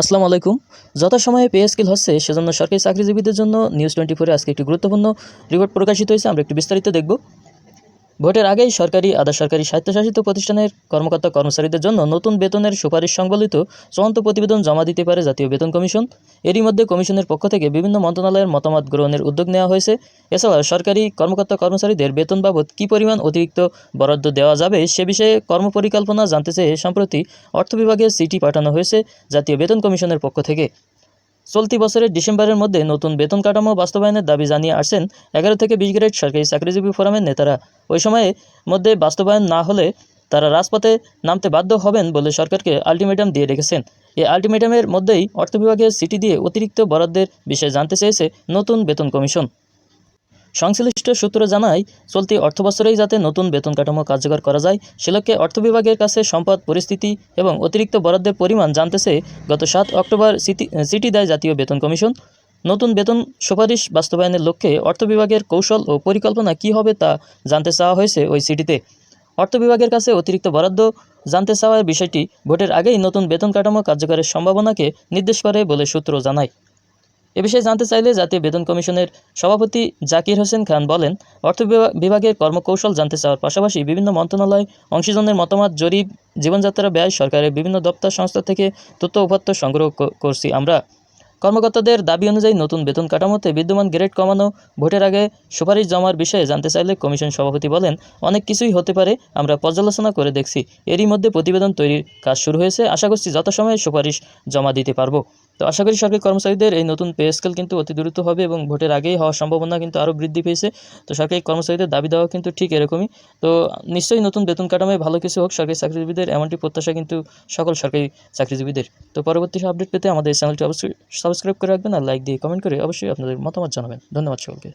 আসসালামু আলাইকুম। যথাসময়ে পে স্কেল হচ্ছে, সেজন্য সরকারি চাকরিজীবীদের জন্য নিউজ টোয়েন্টি ফোরে আজকে একটি গুরুত্বপূর্ণ রিপোর্ট প্রকাশিত হয়েছে। আমরা একটু বিস্তারিত দেখব। ভোটের আগেই সরকারি, আধা সরকারি স্বায়ত্তশাসিত প্রতিষ্ঠানের কর্মকর্তা কর্মচারীদের জন্য নতুন বেতনের সুপারিশ সংবলিত চূড়ান্ত প্রতিবেদন জমা দিতে পারে জাতীয় বেতন কমিশন। এরই মধ্যে কমিশনের পক্ষ থেকে বিভিন্ন মন্ত্রণালয়ের মতামত গ্রহণের উদ্যোগ নেওয়া হয়েছে। এছাড়া সরকারি কর্মকর্তা কর্মচারীদের বেতন বাবদ কী পরিমাণ অতিরিক্ত বরাদ্দ দেওয়া যাবে সে বিষয়ে কর্মপরিকল্পনা জানতে চেয়ে সম্প্রতি অর্থ বিভাগে চিঠি পাঠানো হয়েছে জাতীয় বেতন কমিশনের পক্ষ থেকে। চলতি বছরের ডিসেম্বরের মধ্যে নতুন বেতন কাঠামো বাস্তবায়নের দাবি জানিয়ে আসছেন এগারো থেকে বিশ গ্রেড সরকারি চাকরিজীবী ফোরামের নেতারা। ওই সময়ে মধ্যে বাস্তবায়ন না হলে তারা রাজপথে নামতে বাধ্য হবেন বলে সরকারকে আলটিমেটাম দিয়ে রেখেছেন। এই আলটিমেটামের মধ্যেই অর্থ বিভাগের সিটি দিয়ে অতিরিক্ত বরাদ্দের বিষয়ে জানতে চেয়েছে নতুন বেতন কমিশন। সংশ্লিষ্ট সূত্র জানায়, চলতি অর্থবছরেই যাতে নতুন বেতন কাঠামো কার্যকর করা যায় সে লক্ষ্যে অর্থ বিভাগের কাছে সম্পদ, পরিস্থিতি এবং অতিরিক্ত বরাদ্দের পরিমাণ জানতেছে গত সাত অক্টোবর সিটি- দেয় জাতীয় বেতন কমিশন। নতুন বেতন সুপারিশ বাস্তবায়নের লক্ষ্যে অর্থ বিভাগের কৌশল ও পরিকল্পনা কী হবে তা জানতে চাওয়া হয়েছে ওই সিটিতে। অর্থ বিভাগের কাছে অতিরিক্ত বরাদ্দ জানতে চাওয়ার বিষয়টি ভোটের আগেই নতুন বেতন কাঠামো কার্যকরের সম্ভাবনাকে নির্দেশ করে বলে সূত্র জানায়। এ বিষয়ে জানতে চাইলে জাতীয় বেতন কমিশনের সভাপতি জাকির হোসেন খান বলেন, অর্থ বিভা- বিভাগের কর্মকৌশল জানতে চাওয়ার পাশাপাশি বিভিন্ন মন্ত্রণালয় অংশীজনের মতামত, জরিপ জীবনযাত্রা ব্যয়, সরকারের বিভিন্ন দপ্তর, সংস্থা থেকে তথ্য উপাত্ত সংগ্রহ করছি আমরা। কর্মকর্তাদের দাবি অনুযায়ী নতুন বেতন কাঠামোতে বিদ্যমান গ্রেড কমানো, ভোটের আগে সুপারিশ জমার বিষয়ে জানতে চাইলে কমিশন সভাপতি বলেন, অনেক কিছুই হতে পারে, আমরা পর্যালোচনা করে দেখছি। এরই মধ্যে প্রতিবেদন তৈরির কাজ শুরু হয়েছে। আশা করছি যথাসময়ে সুপারিশ জমা দিতে পারব। তো আশা করি সরকারি কর্মচারীদের এই নতুন পে স্কেল কিন্তু অতি দ্রুত হবে এবং ভোটের আগেই হওয়ার সম্ভাবনা কিন্তু আরও বৃদ্ধি পেয়েছে। তো সরকারি কর্মচারীদের দাবি দেওয়া কিন্তু ঠিক এরকমই। তো নিশ্চয়ই নতুন বেতন কাঠামোয় ভালো কিছু হোক সরকারি চাকরিজীবীদের, এমনটি প্রত্যাশা কিন্তু সকল সরকারি চাকরিজীবীদের। তো পরবর্তী আপডেট পেতে আমাদের চ্যানেলটি অবশ্যই সাবস্ক্রাইব করে রাখবেন আর লাইক দিয়ে কমেন্ট করে অবশ্যই আপনাদের মতামত জানাবেন। ধন্যবাদ সকলকে।